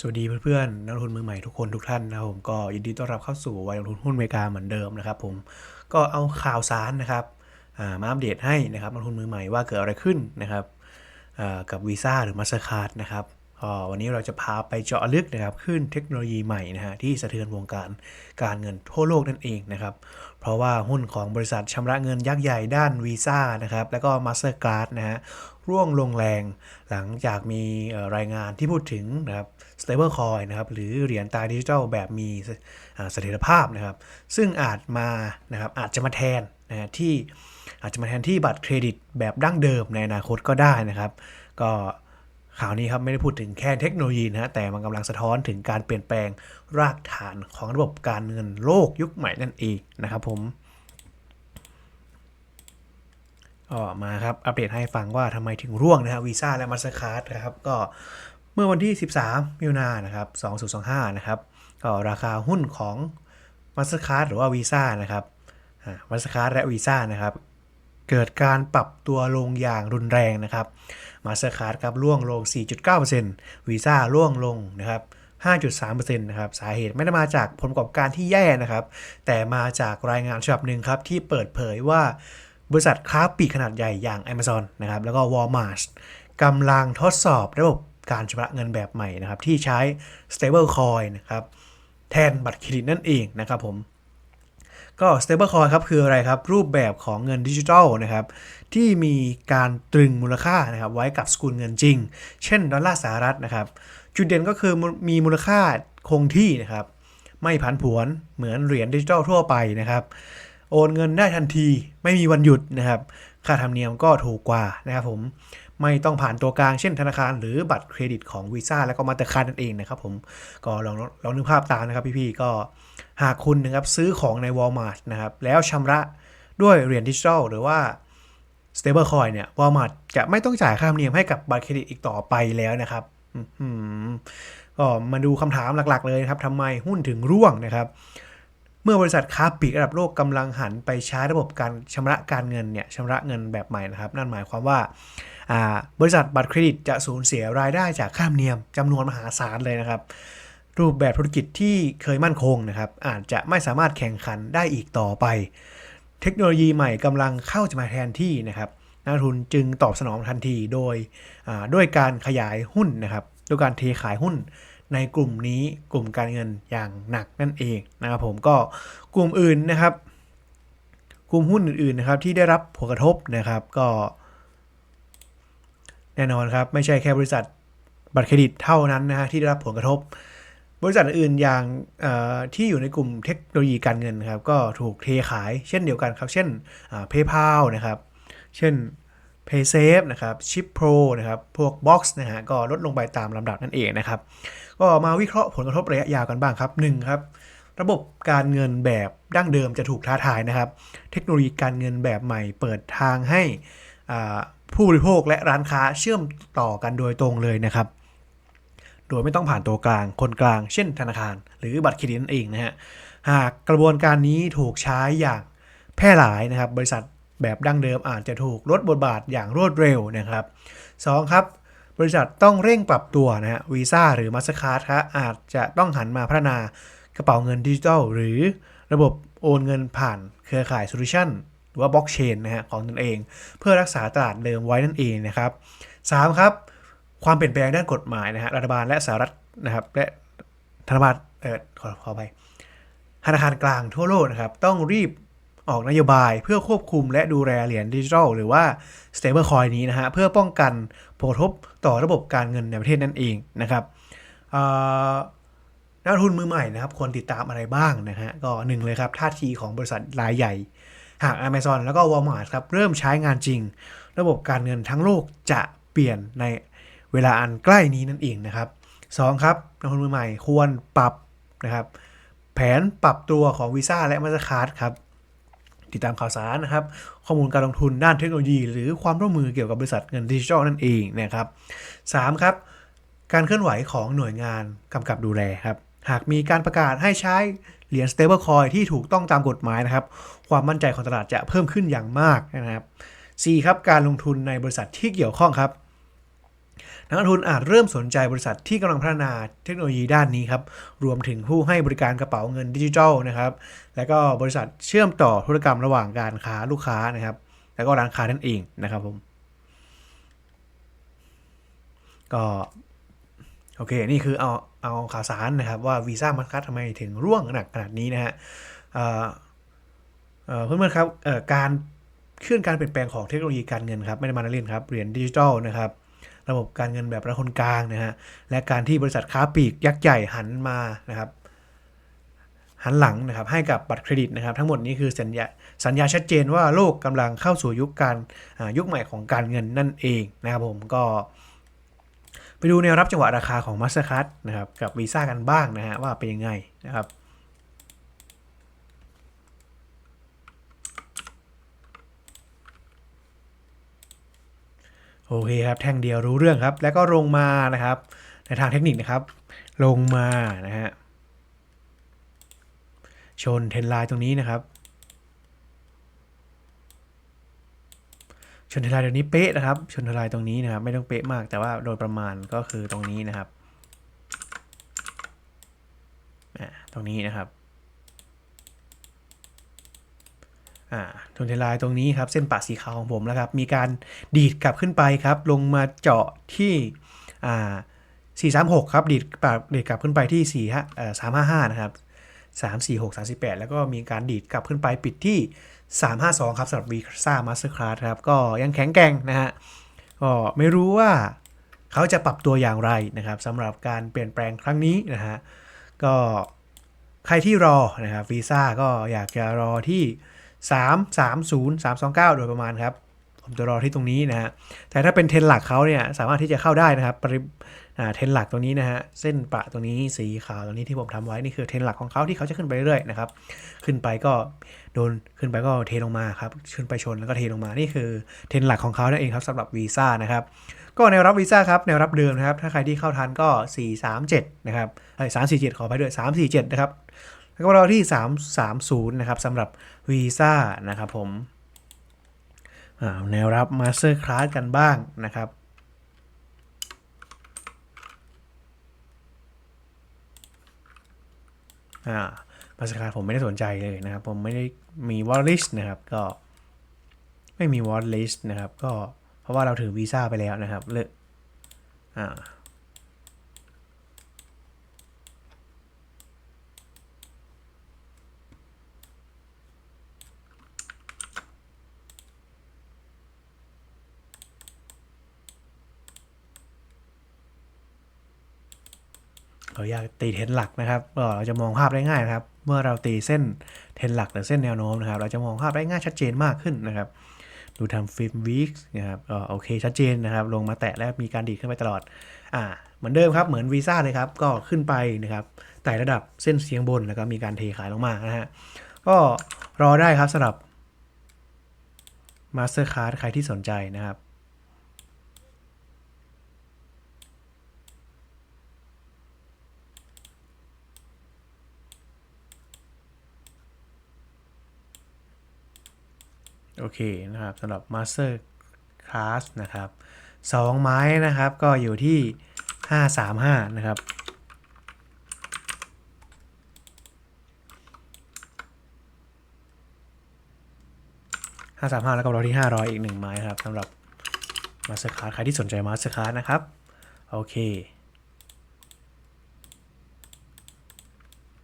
สวัสดีเพื่อนๆนักลงทุนมือใหม่ทุกคนทุกท่านนะครับผมก็ยินดีต้อนรับเข้าสู่วัยลงทุนหุ้นอเมริกาเหมือนเดิมนะครับผมก็เอาข่าวสารนะครับอ่ามาอัปเดตให้นะครับนักลงทุนมือใหม่ว่าเกิดอะไรขึ้นนะครับอ่ากับวีซ่าหรือมาสเตอร์คาร์ดนะครับ วันนี้เราจะพาไปเจาะลึกนะครับขึ้นเทคโนโลยีใหม่นะฮะที่สะเทือนวงการการเงินทั่วโลกนั่นเองนะครับ เพราะว่าหุ้นของบริษัทชำระเงินยักษ์ใหญ่ด้านวีซ่านะครับแล้วก็มาสเตอร์การ์ดนะฮะร่วงลงแรงหลังจากมีรายงานที่พูดถึงนะครับ stable coin นะครับหรือเหรียญตาดิจิทัลแบบมีเสอ่าเสถียรภาพนะครับ ซึ่งอาจมานะครับอาจจะมาแทนนะฮะที่อาจจะมาแทนที่บัตรเครดิตแบบดั้งเดิมในอนาคตก็ได้นะครับ ก็ ข่าวนี้ครับไม่ได้พูดถึงแค่เทคโนโลยีนะฮะแต่มันกำลังสะท้อนถึงการเปลี่ยนแปลงรากฐานของระบบการเงินโลกยุคใหม่นั่นเองนะครับผมก็มาครับ อัปเดตให้ฟังว่าทำไมถึงร่วงนะฮะวีซ่าและมาสคาร์ดนะครับ ก็เมื่อวันที่ 13มิถุนายนนะครับ2025 นะครับ ก็ราคาหุ้นของมาสคาร์ดหรือว่าวีซ่านะครับมาสคาร์ดและวีซ่านะครับ เกิดการปรับตัวลงอย่างรุนแรงนะครับ มาส t คาร์ดครับร่วงลง 4.9%วีซ่าร่วงลงนะครับ5.3%นะครับสาเหตุไม่ได้มาจากผลประกอบการที่แย่นะครับ แต่มาจากรายงานฉบับหนึ่งครับที่เปิดเผยว่าบริษัทค้าปลีกขนาดใหญ่อย่าง Amazon นะครับแล้วก็ Walmart กำลังทดสอบระบบการชำระเงินแบบใหม่นะครับที่ใช้ stable coin นะครับแทนบัตรเครดิตนั่นเองนะครับผม ก็ stable coin ครับคืออะไรครับ รูปแบบของเงินดิจิทัลนะครับที่มีการตรึงมูลค่านะครับไว้กับสกุลเงินจริง เช่นดอลลาร์สหรัฐนะครับ จุดเด่นก็คือมีมูลค่าคงที่นะครับ ไม่ผันผวนเหมือนเหรียญดิจิทัลทั่วไปนะครับ โอนเงินได้ทันทีไม่มีวันหยุดนะครับ ค่าธรรมเนียมก็ถูกกว่านะครับผม ไม่ต้องผ่านตัวกลางเช่นธนาคารหรือบัตรเครดิตของวีซ่าแล้วก็มาตอร์คาร์ดนั่นเองนะครับผมก็ลองลองนึกภาพตามนะครับพี่ๆก็หากคุณนะครับซื้อของใน Walmart นะครับแล้วชำระด้วยเหรียญดิจิทัลหรือว่า stable coin เนี่ย Walmart จะไม่ต้องจ่ายค่าธรรมเนียมให้กับบัตรเครดิตอีกต่อไปแล้วนะครับอื้อหือก็มาดูคำถามหลักๆเลยนะครับทำไมหุ้นถึงร่วงนะครับ เมื่อบริษัทค้าปลีกระดับโลกกำลังหันไปใช้ระบบการชำระการเงินเนี่ยชำระเงินแบบใหม่นะครับ นั่นหมายความว่า บริษัทบัตรเครดิตจะสูญเสียรายได้จากค่าธรรมเนียมจำนวนมหาศาลเลยนะครับ รูปแบบธุรกิจที่เคยมั่นคงนะครับ อาจจะไม่สามารถแข่งขันได้อีกต่อไป เทคโนโลยีใหม่กำลังเข้าจะมาแทนที่นะครับนักทุนจึงตอบสนองทันทีโดยด้วยการขยายหุ้นนะครับด้วยการเทขายหุ้นในกลุ่มนี้กลุ่มการเงินอย่างหนักนั่นเองนะครับผมก็กลุ่มอื่นนะครับ กลุ่มหุ้นอื่นๆนะครับที่ได้รับผลกระทบนะครับ ก็ แน่นอนครับ ไม่ใช่แค่บริษัทบัตรเครดิตเท่านั้นนะฮะที่ได้รับผลกระทบ บริษัทอื่นอย่างที่อยู่ในกลุ่มเทคโนโลยีการเงินครับ ก็ถูกเทขายเช่นเดียวกันครับ เช่นเพย์พานะครับ เช่น PaySafe นะครับ Chip Pro นะครับ พวก Box นะฮะก็ลดลงไปตามลำดับนั่นเองนะครับ ก็มาวิเคราะห์ผลกระทบระยะยาวกันบ้างครับ 1. ครับระบบการเงินแบบดั้งเดิมจะถูกท้าทายนะครับ เทคโนโลยีการเงินแบบใหม่เปิดทางให้อ่า ผู้บริโภคและร้านค้าเชื่อมต่อกันโดยตรงเลยนะครับ โดยไม่ต้องผ่านตัวกลางคนกลางเช่นธนาคาร หรือบัตรเครดิตนั่นเองนะฮะหากกระบวนการนี้ถูกใช้อย่างแพร่หลายนะครับ บริษัทแบบดั้งเดิมอาจจะถูกลดบทบาทอย่างรวดเร็วนะครับ 2. ครับ บริษัทต้องเร่งปรับตัวนะฮะวีซ่าหรือมาสคาร์ดครับอาจจะต้องหันมาพัฒนากระเป๋าเงินดิจิทัลหรือระบบโอนเงินผ่านเครือข่ายโซลูชัน รือว่าบล็อกเชนนะฮะของตนเอง เพื่อรักษาตลาดเดิมไว้นั่นเองนะครับ 3. ครับความเปลี่ยนแปลงด้านกฎหมายนะฮะรัฐบาลและสหรัฐนะครับและธนาคารเออขอขอไปธนาคารกลางทั่วโลกนะครับต้องรีบออกนโยบายเพื่อควบคุมและดูแลเหรียญดิจิทัลหรือว่า stable coin นี้นะฮะเพื่อป้องกันผลกระทบต่อระบบการเงินในประเทศนั่นเองนะครับนักทุนมือใหม่นะครับควรติดตามอะไรบ้างนะฮะก็หนึ่งเลยครับท่าทีของบริษัทรายใหญ่ หาก Amazon แล้วก็ Walmart ครับเริ่มใช้งานจริง ระบบการเงินทั้งโลกจะเปลี่ยนในเวลาอันใกล้นี้นั่นเองนะครับสองครับนักลงทุนมือใหม่ควรปรับนะครับแผนปรับตัวของวีซ่าและมาส t คาร์ดครับติดตามข่าวสารนะครับ ข้อมูลการลงทุนด้านเทคโนโลยี หรือความร่วมมือเกี่ยวกับบริษัทเงินดิจิทัลนั่นเองนะครับ 3. ครับ การเคลื่อนไหวของหน่วยงานกำกับดูแลครับ หากมีการประกาศให้ใช้ เหรียญ stable coin ที่ถูกต้องตามกฎหมายนะครับ ความมั่นใจของตลาดจะเพิ่มขึ้นอย่างมากนะครับ 4. ครับการลงทุนในบริษัทที่เกี่ยวข้องครับนักลงทุนอาจเริ่มสนใจบริษัทที่กำลังพัฒนาเทคโนโลยีด้านนี้ครับ รวมถึงผู้ให้บริการกระเป๋าเงินดิจิทัลนะครับ แล้วก็บริษัทเชื่อมต่อธุรกรรมระหว่างการค้าลูกค้านะครับ แล้วก็ร้านค้านั่นเองนะครับผม ก็ โอเค นี่คือเอาเอาข่าวสารนะครับว่าวีซ่ามาสคัตทำไมถึงร่วงหนักขนาดนี้นะฮะเอ่อเอ่อเพื่อนๆครับการเคลื่อนการเปลี่ยนแปลงของเทคโนโลยีการเงินครับ ไม่ได้มาเล่นครับเหรียญดิจิทัลนะครับระบบการเงินแบบระคนกลางนะฮะและการที่บริษัทค้าปลีกยักษ์ใหญ่หันมานะครับหันหลังนะครับให้กับบัตรเครดิตนะครับ ทั้งหมดนี้คือสัญญาสัญญาชัดเจนว่าโลกกำลังเข้าสู่ยุคการยุคใหม่ของการเงินนั่นเองนะครับผมก็ ไปดูแนวรับจังหวะราคาของ Mastercard นะครับกับ Visa กันบ้างนะฮะว่าเป็นยังไงนะครับโอเคครับแท่งเดียวรู้เรื่องครับ แล้วก็ลงมานะครับ ในทางเทคนิคนะครับ ลงมานะฮะชนเทรนไลน์ตรงนี้นะครับ นทลายเดี๋ยวนี้เป๊ะนะครับ ชนทลายตรงนี้นะครับ ไม่ต้องเป๊ะมากแต่ว่าโดยประมาณก็คือตรงนี้นะครับตรงนี้นะครับชนทลายตรงนี้ครับเส้นปะสีขาวของผมแล้วครับมีการดีดกลับขึ้นไปครับ ลงมาเจาะที่อ่า436 ครับดีดปรับดีดกลับขึ้นไปที่4ฮะเอ่อ355 นะครับ 3 4 6 38 แล้วก็มีการดีดกลับขึ้นไปปิดที่ 352 ครับสำหรับ Visa Mastercard ครับ ก็ยังแข็งแกร่งนะฮะ ก็ไม่รู้ว่าเขาจะปรับตัวอย่างไรนะครับสำหรับการเปลี่ยนแปลงครั้งนี้นะฮะ ก็ใครที่รอนะครับวีซ่าก็อยากจะรอที่ 3 3 0 3 2 9 โดยประมาณครับ ผมจะรอที่ตรงนี้นะฮะ แต่ถ้าเป็นเทนหลักเขาเนี่ยสามารถที่จะเข้าได้นะครับปริ เทรนหลักตรงนี้นะฮะเส้นประตรงนี้สีขาวตรงนี้ที่ผมทำไว้นี่คือเทรนหลักของเขาที่เขาจะขึ้นไปเรื่อยๆนะครับขึ้นไปก็โดนขึ้นไปก็เทลงมาครับขึ้นไปชนแล้วก็เทลงมานี่คือเทรนหลักของเขานั่นเองครับสำหรับวีซ่านะครับก็แนวรับวีซ่าครับแนวรับเดิมนะครับถ้าใครที่เข้าทันก็ 437 นะครับไอ้สามสี่เจ็ดขอไปด้วย 347 นะครับแล้วก็รอที่ 330 นะครับสำหรับวีซ่านะครับผมแนวรับมาสเตอร์คลาสกันบ้างนะครับ อ่ามาสคารผมไม่ได้สนใจเลยนะครับ ผมไม่ได้มีวอลลิสนะครับก็ไม่มีวอลลิสนะครับ ก็เพราะว่าเราถือวีซ่าไปแล้วนะครับเลิกอ่า เราอยากตีเทนหลักนะครับเราจะมองภาพได้ง่ายนะครับ เมื่อเราตีเส้นเทนหลักหรือเส้นแนวโน้มนะครับ เราจะมองภาพได้ง่ายชัดเจนมากขึ้นนะครับดูทำฟิล์มวีคนะครับโอเคชัดเจนนะครับ ลงมาแตะแล้วมีการดีดขึ้นไปตลอดอ่าเหมือนเดิมครับ เหมือนวีซ่าเลยครับ ก็ขึ้นไปนะครับไต่ระดับเส้นเสียงบนแล้วก็มีการเทขายลงมานะฮะก็รอได้ครับสำหรับ Mastercard ใครที่สนใจนะครับ เคนะครับสำหรับ Master Class นะครับสองไม้นะครับก็อยู่ที่ 535 นะครับ535แล้วก็รอที่500อีก1ไม้ครับสำหรับ Master Card ใครที่สนใจ Master Card นะครับ โอเค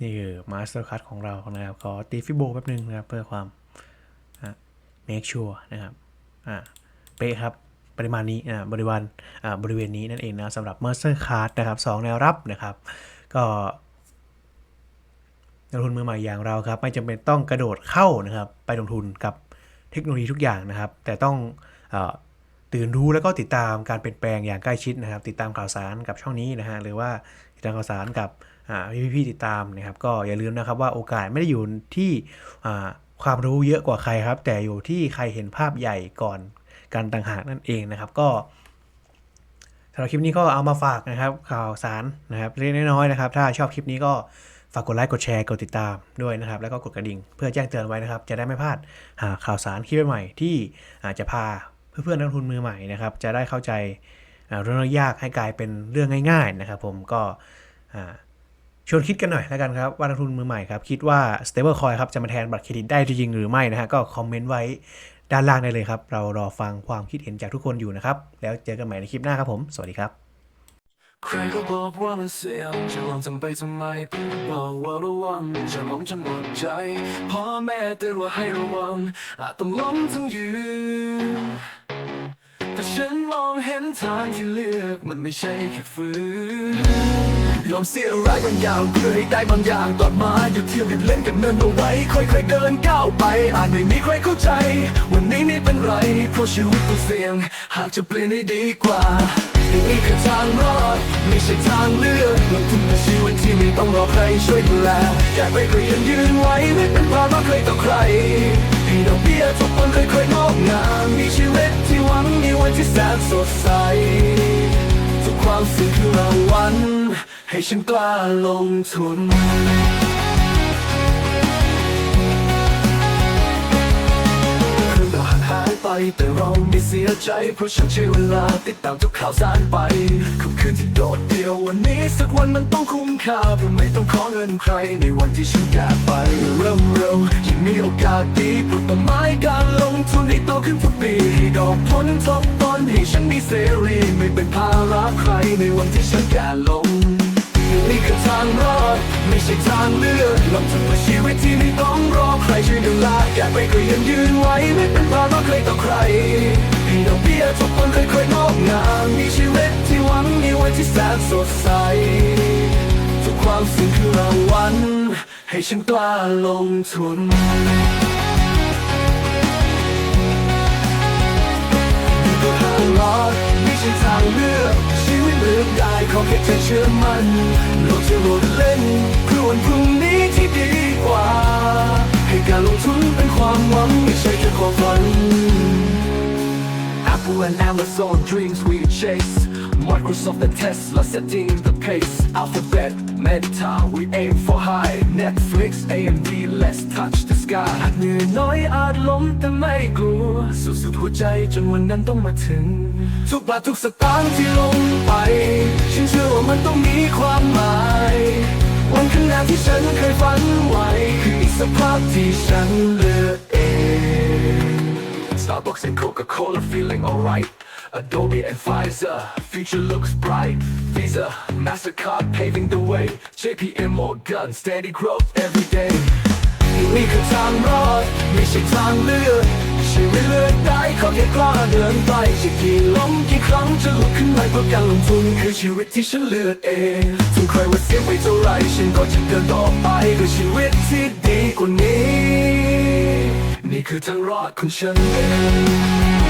นี่คือ Master Card ของเรานะครับ ขอตีฟิโบแป๊บนึงนะครับ เพื่อความ make sure นะครับอ่าเป๊ะครับปริมาณนี้อ่าบริวารอ่าบริเวณนี้นั่นเองนะสำหรับ Mercer Card นะครับสองแนวรับนะครับ ก็นักลงทุนมือใหม่อย่างเราครับ ไม่จำเป็นต้องกระโดดเข้านะครับ ไปลงทุนกับเทคโนโลยีทุกอย่างนะครับ แต่ต้องอตื่นรู้แล้วก็ติดตามการเปลี่ยนแปลงอย่างใกล้ชิดนะครับ ติดตามข่าวสารกับช่องนี้นะฮะหรือว่าติดตามข่าวสารกับอ่พี่ๆติดตามนะครับ ก็อย่าลืมนะครับว่าโอกาสไม่ได้อยู่ที่ ความรู้เยอะกว่าใครครับ แต่อยู่ที่ใครเห็นภาพใหญ่ก่อนการต่างหากนั่นเองนะครับ ก็สำหรับคลิปนี้ก็เอามาฝากนะครับ ข่าวสารนะครับเล็กน้อยนะครับ ถ้าชอบคลิปนี้ก็ฝากกดไลค์กดแชร์กดติดตามด้วยนะครับ แล้วก็กดกระดิ่งเพื่อแจ้งเตือนไว้นะครับ จะได้ไม่พลาดหาข่าวสารคลิปใหม่ๆที่อาจจะพาเพื่อนๆนักทุนมือใหม่นะครับ จะได้เข้าใจเรื่องยากให้กลายเป็นเรื่องง่าย ๆนะครับ ผมก็อ่า ชวนคิดกันหน่อยแล้วกันครับว่านักทุนมือใหม่ครับ คิดว่า stablecoin ครับจะมาแทนบัตรเครดิตได้จริงหรือไม่นะฮะก็คอมเมนต์ไว้ด้านล่างได้เลยครับ เรารอฟังความคิดเห็นจากทุกคนอยู่นะครับ แล้วเจอกันใหม่ในคลิปหน้าครับผม สวัสดีครับใครก็บอกว่ามันเสี่ยงจะลองทำไปทำไมบอกว่าระวังจะล้มจนหมดใจพ่อแม่เตือนว่าให้ระวังอาจต้องล้มทั้งยืนแต่ฉันมองเห็นทางที่เลือกมันไม่ใช่แค่ฝืน อมเสียอะไรบางอย่างเพื่อให้ได้บางอย่างต่อมาอยู่เที่ยวกันเล่นกันเนินเอาไว้ ค่อยๆเดินก้าวไป อาจไม่มีใครเข้าใจ วันนี้ไม่เป็นไร เพราะชีวิตต้องเสี่ยง หากจะเปลี่ยนให้ดีกว่านี่คือทางรอดไม่ใช่ทางเลือกลงทุนในชีวิตที่ไม่ต้องรอใครช่วยดูแลอยากไปก็ยังยืนไว้ไม่เป็นภาระใครต่อใครให้ดอกเบี้ยทุกวันค่อยๆงอกงามมีชีวิตที่หวังมีวันที่แสนสดใสทุกความสุขคือรางวัล ให้ฉันกล้าลงทุนเรื่องราวห่างหายไปแต่เราไม่เสียใจ เพราะฉันใช้เวลาติดตามทุกข่าวสารไปค่ำคืนที่โดดเดี่ยววันนี้ สักวันมันต้องคุ้มค่าเพราะไม่ต้องขอเงินใคร ในวันที่ฉันอยากไป เริ่มเร็วยิ่งมีโอกาสดีปลูกต้นไม้การลงทุนให้โตขึ้นทุกปีให้ดอกผลทบต้นให้ฉันมีเสรีไม่เป็นภาระใครในวันที่ฉันแก่ลง ทางรอด ไม่ใช่ทางเลือกลงทุนเพื่อชีวิตที่ไม่ต้องรอใครช่วยดูแลอยากไปก็ยังยืนไว้ไม่เป็นภาระใครต่อใครให้ดอกเบี้ยทุกวันค่อยๆงอกงามมีชีวิตที่หวังมีวันที่แสนสดใสทุกความสุขคือรางวัลให้ฉันกล้าลงทุนก็ทางรอดไม่ใช่ทางเลือก ลืมได้ขอแค่เธอเชื่อมันโลกจะโลดเล่นเพื่อวันพรุ่งนี้ที่ดีกว่า ให้การลงทุนเป็นความหวังไม่ใช่แค่ความฝัน Apple and Amazon dreams we chase Microsoft and Tesla setting the pace Alphabet, Meta we aim for high Netflix, AMD let's touch the sky อาจเหนื่อยน้อยอาจล้มแต่ไม่กลัวสู้สุดหัวใจจนวันนั้นต้องมาถึง ทุกบาททุกสตางค์ที่ลงไป ฉันเชื่อว่ามันต้องมีความหมาย วันข้างหน้าที่ฉันเคยฝันไว้คืออีกสภาพที่ฉันเลือกเอง Starbucks and Coca-Cola feeling alright. Adobe and Pfizer, future looks bright. Visa, Mastercard paving the way. JPM Morgan, steady growth every day. นี่คือทางรอดไม่ใช่ทางเลือกชีวิตเลือกได้ขอแค่กล้าเดินไปจะกี่ล้มกี่ครั้งจะลุกขึ้นม่เพื่อการลงทุนคือชีวิตที่ฉันเลือกเองถึงใครว่าเสียไปเท่าไรฉันก็จะเดินต่อไปด้วยชีวิตที่ดีกว่านี้ นี่คือทางรอดของฉันเอง